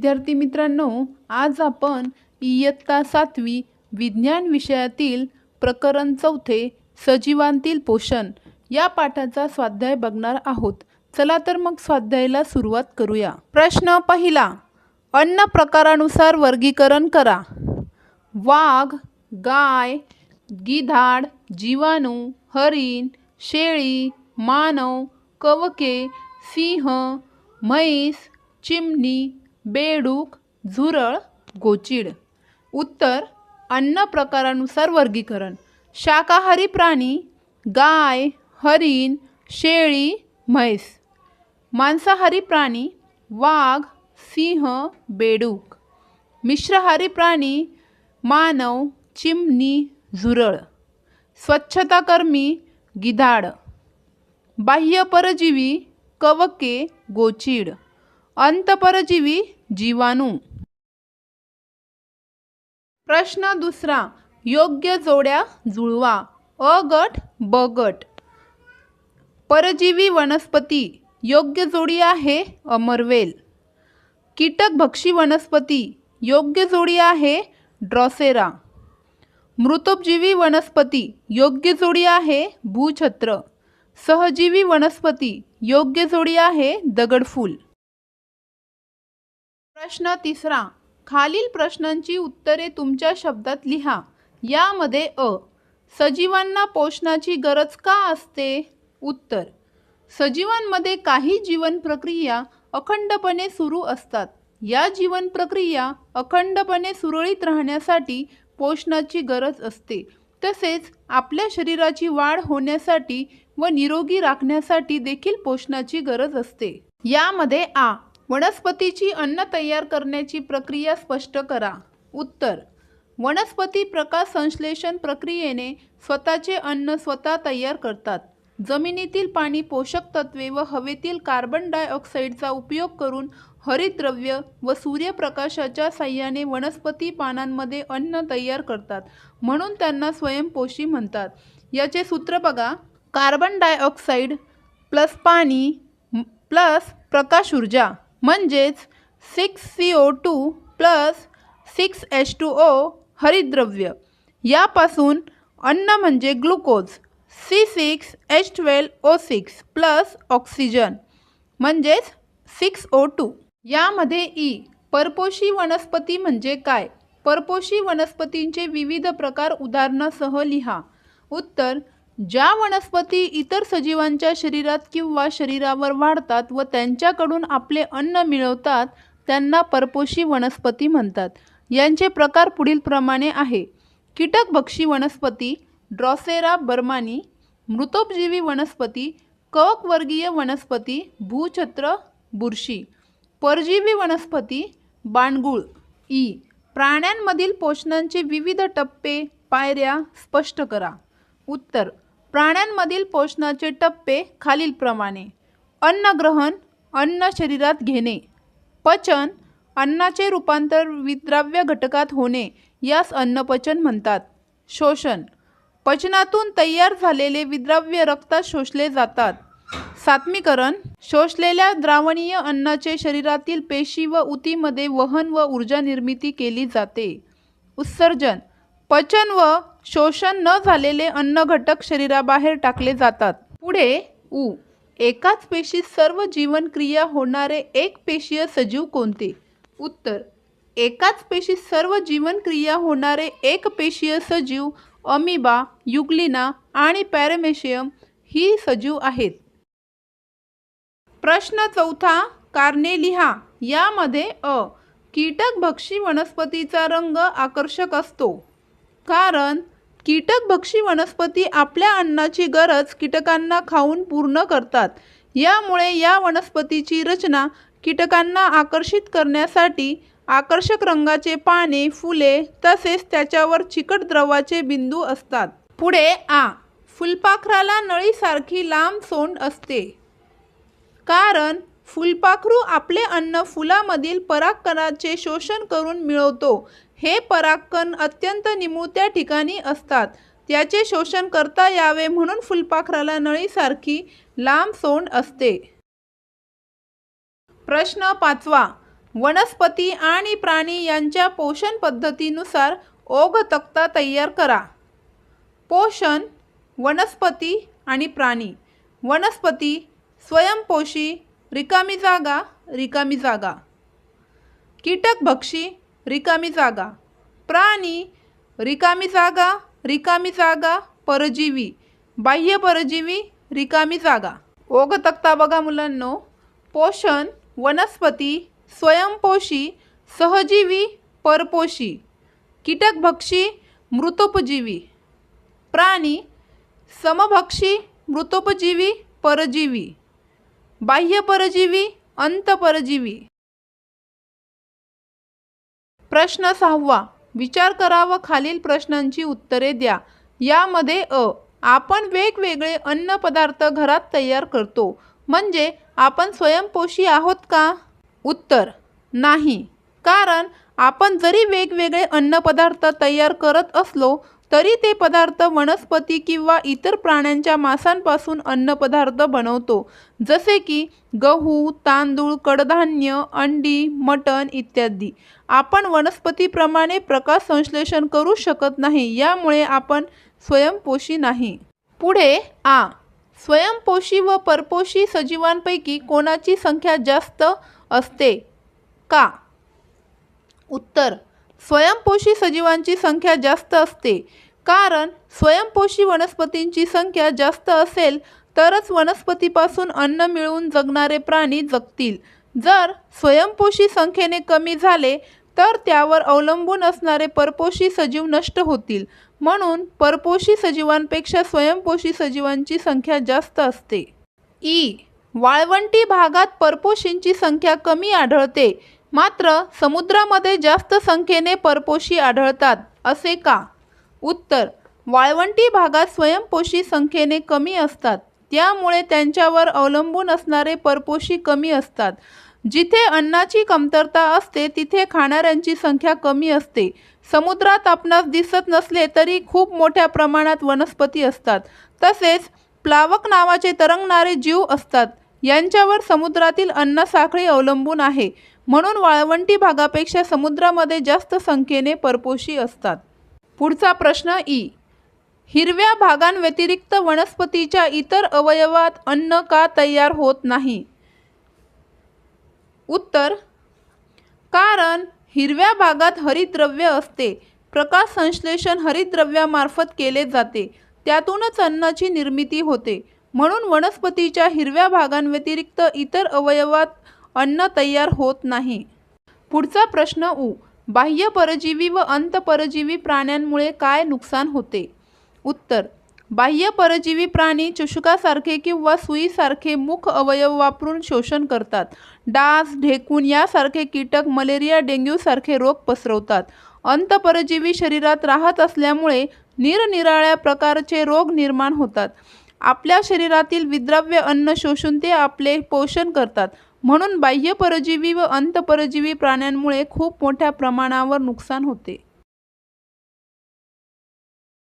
विद्यार्थी मित्रांनो आज आपण इयत्ता सातवी विज्ञान विषयातील प्रकरण चौथे सजीवांतील पोषण या पाठाचा स्वाध्याय बघणार आहोत. चला तर मग स्वाध्यायाला सुरुवात करूया. प्रश्न पहिला अन्न प्रकारानुसार वर्गीकरण करा. वाघ गाय गिधाड जीवाणू हरिण शेळी मानव कवके सिंह म्हैस चिमणी बेडूक झुरळ गोचिड. उत्तर अन्न प्रकारानुसार वर्गीकरण. शाकाहारी प्राणी गाय हरिण शेळी म्हैस. मांसाहारी प्राणी वाघ सिंह बेडूक. मिश्रहारी प्राणी मानव चिमणी झुरळ. स्वच्छताकर्मी गिधाड. बाह्य परजीवी कवके गोचिड. अंतपरजीवी जीवाणू. प्रश्न दुसरा योग्य जोड्या जुळवा. अ गट ब गट. परजीवी वनस्पती योग्य जोडी आहे अमरवेल. कीटक भक्षी वनस्पती योग्य जोडी आहे ड्रॉसेरा. मृतोपजीवी वनस्पती योग्य जोडी आहे भूछत्र. सहजीवी वनस्पती योग्य जोडी आहे दगडफूल. प्रश्न तिसरा. खालील प्रश्नांची उत्तरे तुमच्या शब्दात लिहा. यामध्ये अ. सजीवांना पोषणाची गरज का असते? उत्तर. सजीवांमध्ये काही जीवन प्रक्रिया अखंडपणे सुरू असतात. या जीवन प्रक्रिया अखंडपणे सुरळीत राहण्यासाठी पोषणाची गरज असते. तसेच आपल्या शरीराची वाढ होण्यासाठी व निरोगी राखण्यासाठी देखील पोषणाची गरज असते. यामध्ये आ. वनस्पतीची अन्न तयार करण्याची प्रक्रिया स्पष्ट करा. उत्तर. वनस्पती प्रकाश संश्लेषण प्रक्रियेने स्वतःचे अन्न स्वतः तयार करतात. जमिनीतील पाणी पोषक तत्वे व हवेतील कार्बन डायऑक्साईडचा उपयोग करून हरितद्रव्य व सूर्यप्रकाशाच्या साह्याने वनस्पती पानांमध्ये अन्न तयार करतात म्हणून त्यांना स्वयंपोषी म्हणतात. याचे सूत्र बघा. कार्बन डायऑक्साईड प्लस पाणी प्लस प्रकाश ऊर्जा. म्हणजेच six C O two plus six H two O हरिद्रव्य. यापासून अन्न म्हणजे glucose C six H twelve O six plus oxygen म्हणजेच सिक्स ओ टू यामध्ये ई परपोषी वनस्पती म्हणजे काय? परपोषी वनस्पतींचे विविध प्रकार उदाहरणासह लिहा. उत्तर ज्या वनस्पती इतर सजीवांच्या शरीरात किंवा शरीरावर वाढतात व त्यांच्याकडून आपले अन्न मिळवतात त्यांना परपोषी वनस्पती म्हणतात. यांचे प्रकार पुढीलप्रमाणे आहे. कीटकभक्षी वनस्पती ड्रॉसेरा बर्मानी मृतोपजीवी वनस्पती कवकवर्गीय वनस्पती भूछत्र बुरशी. परजीवी वनस्पती बाणगुळ. ई. प्राण्यांमधील पोषणांचे विविध टप्पे पायऱ्या स्पष्ट करा. उत्तर. प्राण्यांमधील पोषणाचे टप्पे खालीलप्रमाणे. अन्नग्रहण अन्न शरीरात घेणे. पचन अन्नाचे रूपांतर विद्राव्य घटकात होणे यास अन्नपचन म्हणतात. शोषण पचनातून तयार झालेले विद्राव्य रक्तात शोषले जातात. सात्मीकरण शोषलेल्या द्रावणीय अन्नाचे शरीरातील पेशी व उतीमध्ये वहन व ऊर्जा निर्मिती केली जाते. उत्सर्जन पचन व शोषण न झालेले अन्न घटक शरीराबाहेर टाकले जातात. पुढे उ. एकाच पेशीत सर्व जीवनक्रिया होणारे एक पेशीय सजीव कोणते? उत्तर. एकाच पेशीत सर्व जीवनक्रिया होणारे एक पेशीय सजीव अमिबा युग्लिना आणि पॅरेमेशियम ही सजीव आहेत. प्रश्न चौथा कारणे लिहा यामध्ये अ. कीटकभक्षी वनस्पतीचा रंग आकर्षक असतो. कारण कीटकभक्षी वनस्पती आपल्या अन्नाची गरज कीटकांना खाऊन पूर्ण करतात. यामुळे या वनस्पतीची रचना कीटकांना आकर्षित करण्यासाठी आकर्षक रंगाचे पाने फुले तसेच त्याच्यावर चिकट द्रवाचे बिंदू असतात. पुढे आ. फुलपाखराला नळीसारखी लांब सोंड असते. कारण फुलपाखरू आपले अन्न फुलामधील परागकणाचे शोषण करून मिळवतो. हे परागकण अत्यंत निमुळत्या ठिकाणी असतात. त्याचे शोषण करता यावे म्हणून फुलपाखराला नळीसारखी लांब सोंड असते. प्रश्न पाचवा. वनस्पती आणि प्राणी यांच्या पोषण पद्धतीनुसार ओघ तक्ता तयार करा. पोषण वनस्पती आणि प्राणी. वनस्पती स्वयंपोषी रिकामी जागा रिकामी जागा. कीटकभक्षी रिकामी जागा. प्राणी रिकामी जागा रिकामी जागा. परजीवी बाह्य परजीवी रिकामी जागा. ओघ तक्ता बघा मुलांनो. पोषण वनस्पती स्वयंपोषी सहजीवी परपोषी. कीटकभक्षी मृतोपजीवी. प्राणी समभक्षी मृतोपजीवी परजीवी. बाह्य परजीवी अंतपरजीवी प्रश्न सहावा. विचार करा व खालील प्रश्नांची उत्तरे द्या. यामध्ये अ. आपण वेगवेगळे अन्न पदार्थ घरात तयार करतो. म्हणजे आपण स्वयंपोषी आहोत का? उत्तर. नाही. कारण आपण जरी वेगवेगळे अन्नपदार्थ तयार करत असलो तरी ते पदार्थ वनस्पती किंवा इतर प्राण्यांच्या मांसांपासून अन्नपदार्थ बनवतो. जसे की गहू तांदूळ कडधान्य अंडी मटण इत्यादी. आपण वनस्पतीप्रमाणे प्रकाश संश्लेषण करू शकत नाही यामुळे आपण स्वयंपोषी नाही. पुढे आ. स्वयंपोषी व परपोषी सजीवांपैकी कोणाची संख्या जास्त असते? का? उत्तर. स्वयंपोषी सजीवांची संख्या जास्त असते. कारण स्वयंपोषी वनस्पतींची संख्या जास्त असेल तरच वनस्पतीपासून अन्न मिळवून जगणारे प्राणी जगतील. जर स्वयंपोषी संख्येने कमी झाले तर त्यावर अवलंबून असणारे परपोषी सजीव नष्ट होतील. म्हणून परपोषी सजीवांपेक्षा स्वयंपोषी सजीवांची संख्या जास्त असते. ई. वाळवंटी भागात परपोषींची संख्या कमी आढळते. मात्र समुद्रामध्ये जास्त संख्येने परपोषी आढळतात असे का? उत्तर वाळवंटी भागात स्वयंपोशी संख्येने कमी असतात. त्यामुळे त्यांच्यावर अवलंबून असणारे परपोषी कमी असतात. जिथे अन्नाची कमतरता असते तिथे खाणाऱ्यांची संख्या कमी असते. समुद्रात आपणास दिसत नसले तरी खूप मोठ्या प्रमाणात वनस्पती असतात. तसेच प्लावक नावाचे तरंगणारे जीव असतात. यांच्यावर समुद्रातील अन्नसाखळी अवलंबून आहे. म्हणून वाळवंटी भागापेक्षा समुद्रामध्ये जास्त संख्येने परपोषी असतात. पुढचा प्रश्न ई. हिरव्या भागांव्यतिरिक्त वनस्पतीच्या इतर अवयवात अन्न का तयार होत नाही? उत्तर. कारण हिरव्या भागात हरितद्रव्य असते. प्रकाश संश्लेषण हरितद्रव्यामार्फत केले जाते. त्यातूनच अन्नाची निर्मिती होते. म्हणून वनस्पतीच्या हिरव्या भागांव्यतिरिक्त इतर अवयवात अन्न तयार होत नाही. पुढचा प्रश्न उ. बाह्य परजीवी व अंतपरजीवी प्राण्यांमुळे काय नुकसान होते? उत्तर. बाह्य परजीवी प्राणी चुषकासारखे किंवा सुईसारखे मुख अवयव वापरून शोषण करतात. डास ढेकून यासारखे कीटक मलेरिया डेंग्यूसारखे रोग पसरवतात. अंतपरजीवी शरीरात राहत असल्यामुळे निरनिराळ्या प्रकारचे रोग निर्माण होतात. आपल्या शरीरातील विद्राव्य अन्न शोषून ते आपले पोषण करतात. म्हणून बाह्य परजीवी व अंतपरजीवी प्राण्यांमुळे खूप मोठ्या प्रमाणावर नुकसान होते.